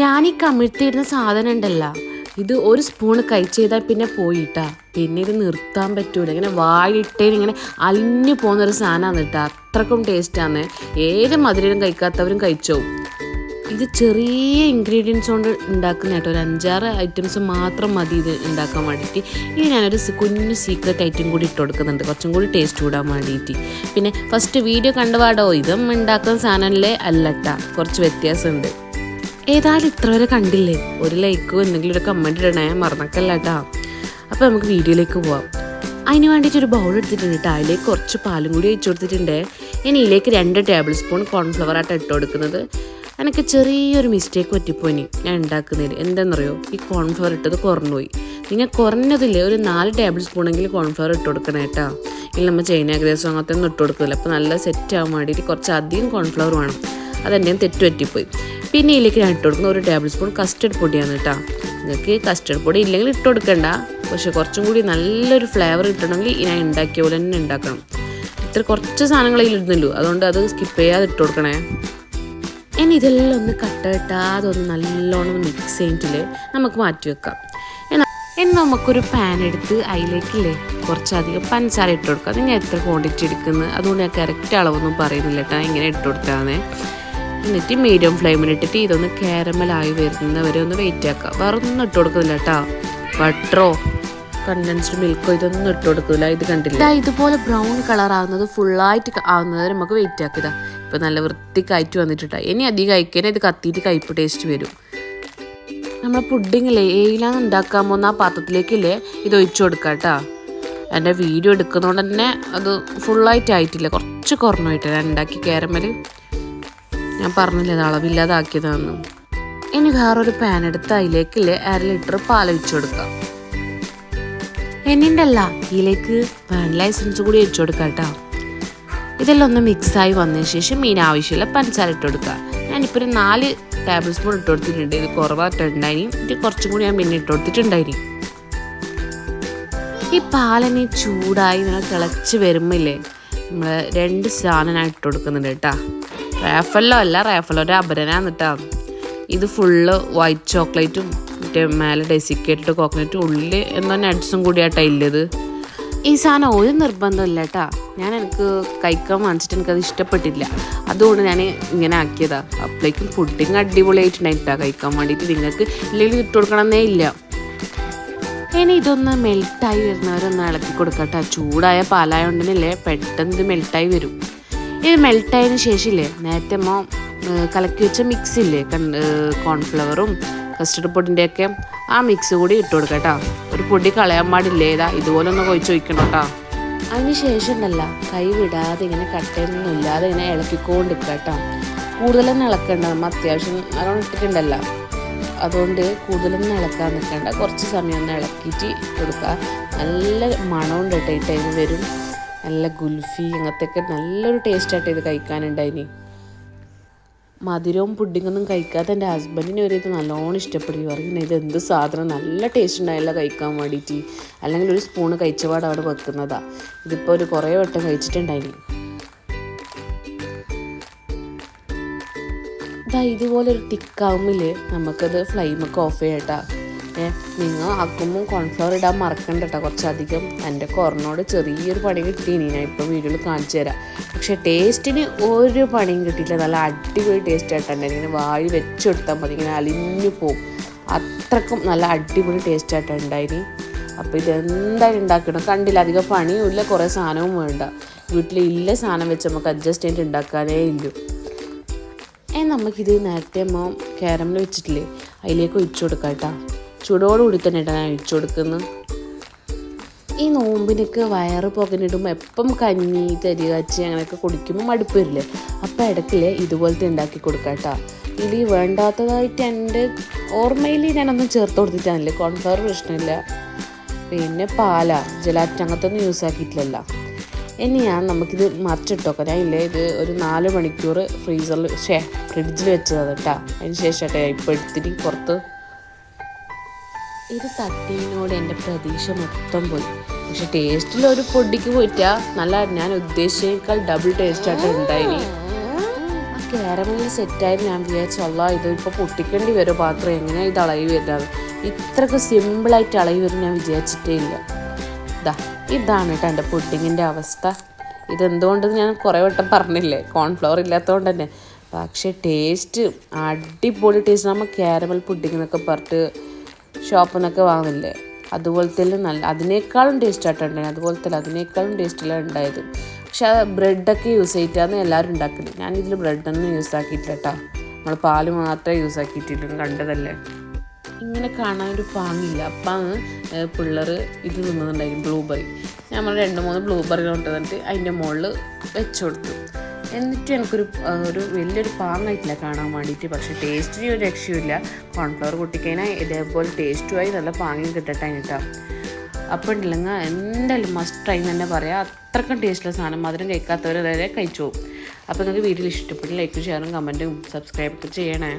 ഞാൻ ഈ കമിഴ്ത്തിയിടുന്ന സാധനം ഉണ്ടല്ലോ. ഇത് ഒരു സ്പൂൺ കൈ ചെയ്താൽ പിന്നെ പോയിട്ടാ. പിന്നെ ഇത് നിർത്താൻ പറ്റൂല. ഇങ്ങനെ വായിട്ടേ ഇങ്ങനെ അലിഞ്ഞു പോകുന്ന ഒരു സാധനമാണ് കേട്ടോ. അത്രക്കും ടേസ്റ്റാണ് ഏത് മധുരം കഴിക്കാത്തവരും കഴിച്ചോ ഇത് ചെറിയ ഇൻഗ്രീഡിയൻസ് കൊണ്ട് ഉണ്ടാക്കുന്ന കേട്ടോ. ഒരു അഞ്ചാറ് ഐറ്റംസ് മാത്രം മതി ഇത് ഉണ്ടാക്കാൻ വേണ്ടിയിട്ട്. ഇനി ഞാനൊരു കുഞ്ഞു സീക്രട്ട് ഐറ്റം കൂടി ഇട്ട് കൊടുക്കുന്നുണ്ട്. കുറച്ചും കൂടി ടേസ്റ്റ് കൂടാൻ വേണ്ടിയിട്ട്. പിന്നെ ഫസ്റ്റ് വീഡിയോ കണ്ടുപാടോ ഇതും ഉണ്ടാക്കുന്ന സാധനമല്ലേ അല്ലട്ടാ കുറച്ച് വ്യത്യാസമുണ്ട്. ഏതായാലും ഇത്ര വരെ കണ്ടില്ലേ? ഒരു ലൈക്കോ എന്തെങ്കിലും ഒരു കമന്റ് ഇടണേ മറന്നക്കല്ല കേട്ടാ. അപ്പോൾ നമുക്ക് വീഡിയോയിലേക്ക് പോവാം. അതിന് വേണ്ടിയിട്ട് ഒരു ബൗൾ എടുത്തിട്ടുണ്ട് കേട്ടോ അതിലേക്ക് കുറച്ച് പാലും കൂടി ഒഴിച്ചു കൊടുത്തിട്ടുണ്ട്. ഇനി ഇതിലേക്ക് രണ്ട് ടേബിൾ സ്പൂൺ കോൺഫ്ലവർ ആയിട്ട് ഇട്ട് കൊടുക്കുന്നത്. എനിക്ക് ചെറിയൊരു മിസ്റ്റേക്ക് പറ്റിപ്പോയി ഞാൻ ഉണ്ടാക്കുന്നതിൽ എന്താണെന്നറിയോ ഈ കോൺഫ്ലവർ ഇട്ടത് കുറഞ്ഞുപോയി. നിങ്ങൾ കുറഞ്ഞതില്ലേ ഒരു നാല് ടേബിൾ സ്പൂണെങ്കിലും കോൺഫ്ലവർ ഇട്ട് കൊടുക്കണം കേട്ടോ ഇല്ല നമ്മൾ ചൈന ഗ്രേസോ അങ്ങനത്തെ ഒന്നും ഇട്ട് കൊടുക്കില്ല അപ്പോൾ നല്ല സെറ്റ് ആവാൻ വേണ്ടിയിട്ട് കുറച്ച് അധികം കോൺഫ്ലവർ വേണം. അതെന്റെയും തെറ്റ് പറ്റിപ്പോയി. പിന്നെ ഇതിലേക്ക് ഞാൻ ഇട്ട് കൊടുക്കുന്ന ഒരു ടേബിൾ സ്പൂൺ കസ്റ്റർഡ് പൊടിയാണ് കേട്ടോ. നിങ്ങൾക്ക് കസ്റ്റർഡ് പൊടി ഇല്ലെങ്കിൽ ഇട്ട് കൊടുക്കണ്ട. പക്ഷെ കുറച്ചും കൂടി നല്ലൊരു ഫ്ലേവർ കിട്ടണമെങ്കിൽ ഞാൻ ഉണ്ടാക്കിയ പോലെ തന്നെ ഉണ്ടാക്കണം. ഇത്ര കുറച്ച് സാധനങ്ങൾ ഇതിലിടുന്നുള്ളൂ അതുകൊണ്ട് അത് സ്കിപ്പ് ചെയ്യാതെ ഇട്ട് കൊടുക്കണേ. ഇനി ഇതെല്ലാം ഒന്ന് കട്ട നല്ലോണം മിക്സ് ചെയ്തിട്ടില്ലേ? നമുക്ക് മാറ്റി വെക്കാം. ഇനി നമുക്കൊരു പാൻ എടുത്ത് അതിലേക്കില്ലേ കുറച്ചധികം പഞ്ചസാര ഇട്ട് കൊടുക്കാം. നിങ്ങൾ എത്ര ക്വാണ്ടിറ്റി എടുക്കുന്നത് അതുകൊണ്ട് ഞാൻ കറക്റ്റ് അളവൊന്നും പറയുന്നില്ല കേട്ടോ. ഇങ്ങനെ ഇട്ട് കൊടുത്താന്നേ. എന്നിട്ട് മീഡിയം ഫ്ലെയിമിൽ ഇട്ടിട്ട് ഇതൊന്ന് കാരമലായി വരുന്നവരെ ഒന്ന് വെയിറ്റ് ആക്കുക വേറെ ഒന്നും ഇട്ട് കൊടുക്കുന്നില്ല കേട്ടോ ബട്ടറോ കണ്ടൻസ്ഡ് മിൽക്കോ ഇതൊന്നും ഇട്ട് കൊടുക്കില്ല ഇത് കണ്ടില്ല? ഇതുപോലെ ബ്രൗൺ കളർ ആകുന്നത് ഫുള്ളായിട്ട് ആകുന്നത് നമുക്ക് വെയിറ്റ് ആക്കുക ഇപ്പം നല്ല വൃത്തിക്കായിട്ട് വന്നിട്ടുണ്ടാ ഇനി അധികം കഴിക്കാൻ ഇത് കത്തിയിട്ട് കയ്പ് ടേസ്റ്റ് വരും. നമ്മൾ പുഡിങ്ങില്ലേ ഏയിലാണ് ഉണ്ടാക്കാൻ പോകുന്ന ആ പാത്രത്തിലേക്കില്ലേ ഇത് ഒഴിച്ചു കൊടുക്കാം കേട്ടോ എന്റെ വീഡിയോ എടുക്കുന്നതുകൊണ്ട് തന്നെ അത് ഫുള്ളായിട്ട് ആയിട്ടില്ല. കുറച്ച് കുറഞ്ഞു ഞാൻ ഉണ്ടാക്കി കാരമൽ ഞാൻ പറഞ്ഞില്ലേ അളവില്ലാതാക്കിയതാണെന്ന്. ഇനി വേറൊരു പാൻ എടുത്ത് അതിലേക്കില്ലേ അര ലിറ്റർ പാൽ ഒഴിച്ചു കൊടുക്കാം. എന്നിണ്ടല്ല ഇതിലേക്ക് വാനില എസൻസ് കൂടി ഒഴിച്ചു കൊടുക്കാം കേട്ടോ. ഇതെല്ലാം ഒന്ന് മിക്സായി വന്നതിന് ശേഷം മീൻ ആവശ്യമുള്ള പഞ്ചസാര ഇട്ട് കൊടുക്കുക. ഞാനിപ്പോൾ ഒരു നാല് ടേബിൾ സ്പൂൺ ഇട്ട് കൊടുത്തിട്ടുണ്ട്. ഇത് കുറവായിട്ടുണ്ടായിനി. ഇത് കുറച്ചും കൂടി ഞാൻ പിന്നെ ഇട്ട് കൊടുത്തിട്ടുണ്ടായിനി. ഈ പാലനി ചൂടായി ഇങ്ങനെ തിളച്ച് വരുമ്പില്ലേ നമ്മൾ രണ്ട് സാധനം കൊടുക്കുന്നുണ്ട് കേട്ടാ. റാഫല്ലോ അല്ല റാഫലോന്റെ അപരനാന്ന് കേട്ടാ ഇത് ഫുള്ള് വൈറ്റ് ചോക്ലേറ്റും മറ്റേ മേലെ ഡെസിക്കേറ്റഡ് കോക്കനറ്റും ഉള്ളിൽ എന്തോ നട്ട്സും കൂടിയാട്ടാ ഇല്ലത്. ഈ സാധനം ഒരു നിർബന്ധമില്ല കേട്ടാ ഞാൻ എനിക്ക് കഴിക്കാൻ വാങ്ങിച്ചിട്ട് എനിക്കത് ഇഷ്ടപ്പെട്ടില്ല. അതുകൊണ്ട് ഞാൻ ഇങ്ങനെ ആക്കിയതാ. അപ്പോഴേക്കും ഫുഡിങ് അടിപൊളിയായിട്ടുണ്ടായിട്ടാ കഴിക്കാൻ വേണ്ടിയിട്ട്. നിങ്ങൾക്ക് ഇല്ലെങ്കിൽ ഇട്ട് കൊടുക്കണമെന്നേ ഇല്ല. ഇനി ഇതൊന്ന് മെൽട്ടായി വരുന്നവരൊന്ന് ഇളക്കി കൊടുക്കട്ടെ. ചൂടായ പാലായോണ്ടല്ലേ പെട്ടെന്ന് ഇത് മെൽട്ടായി വരും. ഇത് മെൽട്ടായതിന് ശേഷമില്ലേ? നേരത്തെ മോ കലക്കി വെച്ച മിക്സ് ഇല്ലേ കണ്ട് കോൺഫ്ലവറും കസ്റ്റർഡ് പൊടിന്റെയൊക്കെ ആ മിക്സ് കൂടി ഇട്ട് കൊടുക്കട്ടോ ഒരു പൊടി കളയാൻ പാടില്ലേ? ഇതാ ഇതുപോലെ ഒന്ന് കൊഴിച്ച് വയ്ക്കണം കേട്ടോ അതിന് ശേഷം ഉണ്ടല്ല കൈ വിടാതെ ഇങ്ങനെ കട്ടയൊന്നും ഇല്ലാതെ ഇങ്ങനെ ഇളക്കിക്കൊണ്ടിരിക്കുക കേട്ടോ കൂടുതലൊന്നും ഇളക്കണ്ട നമ്മൾ അത്യാവശ്യം അതുകൊണ്ട് ഇട്ടിട്ടുണ്ടല്ലോ. അതുകൊണ്ട് കൂടുതലൊന്നും ഇളക്കാൻ നിൽക്കണ്ട കുറച്ച് സമയം ഒന്ന് ഇളക്കിയിട്ട് കൊടുക്കുക നല്ല മണമുണ്ട് കേട്ടോ ഈ ടൈം വരും. നല്ല ഗുൽഫി അങ്ങനത്തെയൊക്കെ നല്ലൊരു ടേസ്റ്റായിട്ട് ഇത് കഴിക്കാനുണ്ടായിനി. മധുരവും പുഡിങ്ങൊന്നും കഴിക്കാത്ത എന്റെ ഹസ്ബൻഡിന് ഒരു ഇത് നല്ലോണം ഇഷ്ടപ്പെടുകയും പറയുന്നത് ഇത് എന്ത് സാധനം നല്ല ടേസ്റ്റ് ഉണ്ടായില്ല കഴിക്കാൻ വേണ്ടിയിട്ട് അല്ലെങ്കിൽ ഒരു സ്പൂണ് കഴിച്ചപാട് അവിടെ വെക്കുന്നതാ. ഇതിപ്പോൾ ഒരു കുറേ വട്ടം കഴിച്ചിട്ടുണ്ടായിനി. ഇതാ ഇതുപോലെ ഒരു തിക്കാവുമ്പിൽ നമുക്കത് ഫ്ലെയിമൊക്കെ ഓഫ് ചെയ്യട്ടാ. നിങ്ങൾ ആക്കുമ്പോൾ കോൺഫ്ലവർ ഇടാൻ മറക്കണ്ട കേട്ടോ കുറച്ചധികം എന്റെ കുറഞ്ഞോട് ചെറിയൊരു പണി കിട്ടി ഇനി ഞാൻ ഇപ്പോൾ വീഡിയോയിൽ കാണിച്ചു തരാം. പക്ഷേ ടേസ്റ്റിന് ഒരു പണിയും കിട്ടിയില്ല നല്ല അടിപൊളി ടേസ്റ്റ് ആയിട്ടുണ്ട് ഇങ്ങനെ വാഴി വെച്ചെടുത്താൽ മതി. ഇങ്ങനെ അലിഞ്ഞു പോകും അത്രക്കും നല്ല അടിപൊളി ടേസ്റ്റ് ആയിട്ടാണ് അപ്പോൾ ഇതെന്തായാലും ഉണ്ടാക്കണം. കണ്ടില്ല അധികം പണിയുമില്ല. കുറേ സാധനവും വേണ്ട. വീട്ടിൽ ഇല്ല സാധനം വെച്ച് നമുക്ക് അഡ്ജസ്റ്റ് ചെയ്തിട്ട് ഉണ്ടാക്കാനേ ഇല്ലു. നമുക്കിത് നേരത്തെ അമ്മ കാരമൽ വെച്ചിട്ടില്ലേ? അതിലേക്ക് ഒഴിച്ചു കൊടുക്കാം കേട്ടോ. ചൂടോടുകൂടി തന്നെ ഇട്ടാ ഞാൻ ഒഴിച്ചു കൊടുക്കുന്നത്. ഈ നോമ്പിനൊക്കെ വയറ് പുകഞ്ഞിടുമ്പോൾ എപ്പം കഞ്ഞി തരി കച്ചി അങ്ങനെയൊക്കെ കുടിക്കുമ്പോൾ മടുപ്പ് വരില്ലേ? അപ്പം ഇടയ്ക്കില്ലേ ഇതുപോലത്തെ ഉണ്ടാക്കി കൊടുക്കാം കേട്ടോ ഇതിൽ വേണ്ടാത്തതായിട്ട് എന്റെ ഓർമ്മയിൽ ഞാനൊന്നും ചേർത്ത് കൊടുത്തിട്ടാണല്ലേ കോൺഫ്ലവർ പ്രശ്നമില്ല. പിന്നെ പാല. ജലാറ്റ് അങ്ങനത്തെ ഒന്നും യൂസ് ആക്കിയിട്ടില്ലല്ലോ. ഇനി ഞാൻ നമുക്കിത് മറിച്ചിട്ടോ ഞാൻ ഇല്ലേ ഇത് ഒരു നാല് മണിക്കൂർ ഫ്രീസറിൽ ഷേ ഫ്രിഡ്ജിൽ വെച്ചതാണ് കേട്ടോ അതിന് ശേഷം കേട്ടോ ഇപ്പോൾ എടുത്തിട്ട് പുറത്ത് ഇത് തട്ടിയതിനോട് എന്റെ പ്രതീക്ഷ മൊത്തം പോയി. പക്ഷെ ടേസ്റ്റിൽ ഒരു പൊടിക്ക് പോയിട്ടാ നല്ല ഞാൻ ഉദ്ദേശിച്ചേക്കാൾ ഡബിൾ ടേസ്റ്റ് ആയിട്ട് ഉണ്ടായിനി. ക്യാരമലിൽ സെറ്റായി ഞാൻ വിചാരിച്ചല്ല ഇത് ഇപ്പോൾ പൊട്ടിക്കേണ്ടി വരും പാത്രം എങ്ങനെയാണ് ഇത് അളവ് വരുന്നത്? ഇത്രക്ക് സിമ്പിളായിട്ട് അളവ് വരും ഞാൻ വിചാരിച്ചിട്ടേ ഇല്ല. ഇതാ ഇതാണ് കേട്ടോ എന്റെ പുഡിങ്ങിന്റെ അവസ്ഥ. ഇതെന്തുകൊണ്ടെന്ന് ഞാൻ കുറേ വട്ടം പറഞ്ഞില്ലേ? കോൺഫ്ലവർ ഇല്ലാത്തതുകൊണ്ട് തന്നെ. പക്ഷേ ടേസ്റ്റ് അടിപൊളി ടേസ്റ്റ് നമ്മൾ കാരമൽ പുഡിംഗ് എന്നൊക്കെ പറഞ്ഞിട്ട് ഷോപ്പിൽ നിന്നൊക്കെ വാങ്ങില്ലേ തന്നെ നല്ല അതിനേക്കാളും ടേസ്റ്റ് അതുപോലെ തന്നെ അതിനേക്കാളും ടേസ്റ്റിലാണ് ഉണ്ടായത്. പക്ഷെ ആ ബ്രെഡൊക്കെ യൂസ് ചെയ്തിട്ടാണ് എല്ലാവരും ഉണ്ടാക്കൽ. ഞാൻ ഇതിൽ ബ്രെഡൊന്നും യൂസ് ആക്കിയിട്ടില്ല കേട്ടോ നമ്മൾ പാൽ മാത്രമേ യൂസ് ആക്കിയിട്ടുള്ളൂ കണ്ടതല്ലേ? ഇങ്ങനെ കാണാൻ ഒരു പാങ്ങില്ല അപ്പം പിള്ളേർ ഇത് തിന്നുന്നുണ്ടായിരുന്നു ബ്ലൂബെറി. നമ്മൾ രണ്ട് മൂന്ന് ബ്ലൂബെറി കൊണ്ടുവന്നിട്ട് അതിന്റെ മുകളിൽ വെച്ചു കൊടുത്തു. എന്നിട്ടും എനിക്കൊരു ഒരു വലിയൊരു പാങ്ങായിട്ടില്ല കാണാൻ വേണ്ടിയിട്ട്. പക്ഷേ ടേസ്റ്റിന് ഒരു രക്ഷയുമില്ല. കോൺഫ്ലവർ കുട്ടിക്കഴിഞ്ഞാൽ ഇതേപോലെ ടേസ്റ്റുമായി നല്ല പാങ്ങി കിട്ടട്ടെ കേട്ടോ അപ്പം ഉണ്ടില്ലെങ്കിൽ എന്തായാലും മസ്റ്റ് ട്രൈ എന്ന് തന്നെ പറയാം. അത്രക്കും ടേസ്റ്റുള്ള സാധനം മധുരം കഴിക്കാത്തവർ വരെ കഴിച്ചു പോകും. അപ്പോൾ നിങ്ങൾക്ക് വീട്ടിൽ ഇഷ്ടപ്പെട്ട് ലൈക്കും ഷെയറും കമന്റും സബ്സ്ക്രൈബ് ഒക്കെ ചെയ്യണേ.